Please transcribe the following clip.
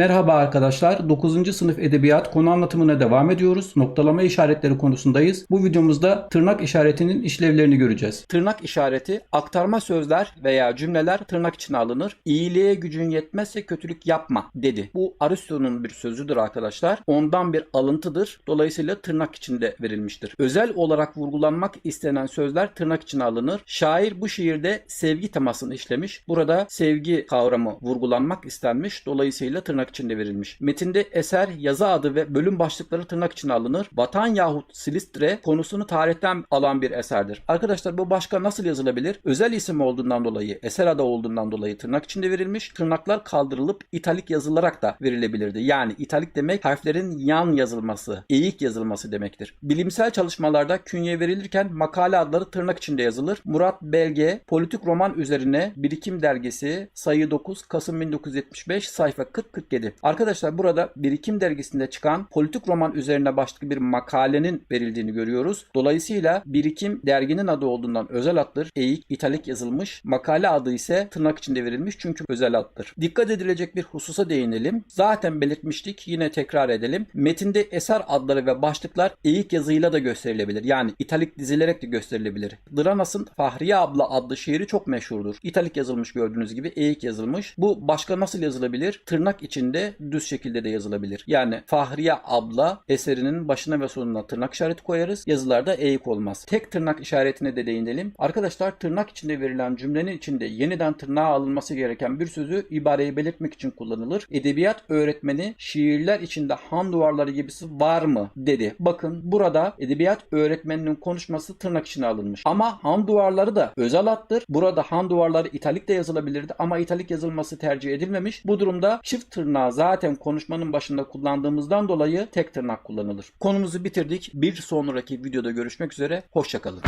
Merhaba arkadaşlar. 9. sınıf edebiyat konu anlatımına devam ediyoruz. Noktalama işaretleri konusundayız. Bu videomuzda tırnak işaretinin işlevlerini göreceğiz. Tırnak işareti aktarma sözler veya cümleler tırnak içine alınır. İyiliğe gücün yetmezse kötülük yapma dedi. Bu Aristo'nun bir sözüdür arkadaşlar. Ondan bir alıntıdır. Dolayısıyla tırnak içinde verilmiştir. Özel olarak vurgulanmak istenen sözler tırnak içine alınır. Şair bu şiirde sevgi temasını işlemiş. Burada sevgi kavramı vurgulanmak istenmiş. Dolayısıyla tırnak içinde verilmiş. Metinde eser, yazı adı ve bölüm başlıkları tırnak içine alınır. Vatan yahut Silistre konusunu tarihten alan bir eserdir. Arkadaşlar bu başka nasıl yazılabilir? Özel isim olduğundan dolayı, eser adı olduğundan dolayı tırnak içinde verilmiş. Tırnaklar kaldırılıp italik yazılarak da verilebilirdi. Yani italik demek harflerin yan yazılması, eğik yazılması demektir. Bilimsel çalışmalarda künye verilirken makale adları tırnak içinde yazılır. Murat Belge, politik roman üzerine Birikim Dergisi, sayı 9, Kasım 1975, sayfa 40-47. Arkadaşlar burada Birikim Dergisi'nde çıkan politik roman üzerine başlıklı bir makalenin verildiğini görüyoruz. Dolayısıyla Birikim derginin adı olduğundan özel addır. Eğik, italik yazılmış. Makale adı ise tırnak içinde verilmiş çünkü özel addır. Dikkat edilecek bir hususa değinelim. Zaten belirtmiştik yine tekrar edelim. Metinde eser adları ve başlıklar eğik yazıyla da gösterilebilir. Yani italik dizilerek de gösterilebilir. Dranas'ın Fahriye abla adlı şiiri çok meşhurdur. İtalik yazılmış gördüğünüz gibi eğik yazılmış. Bu başka nasıl yazılabilir? Tırnak içinde düz şekilde de yazılabilir. Yani Fahriye abla eserinin başına ve sonuna tırnak işareti koyarız. Yazılarda eğik olmaz. Tek tırnak işaretine de değinelim. Arkadaşlar tırnak içinde verilen cümlenin içinde yeniden tırnağa alınması gereken bir sözü ibareyi belirtmek için kullanılır. Edebiyat öğretmeni şiirler içinde han duvarları gibisi var mı dedi. Bakın burada edebiyat öğretmeninin konuşması tırnak içine alınmış. Ama han duvarları da özel addır. Burada han duvarları italik de yazılabilirdi ama italik yazılması tercih edilmemiş. Bu durumda çift tırnağı zaten konuşmanın başında kullandığımızdan dolayı tek tırnak kullanılır. Konumuzu bitirdik. Bir sonraki videoda görüşmek üzere. Hoşçakalın.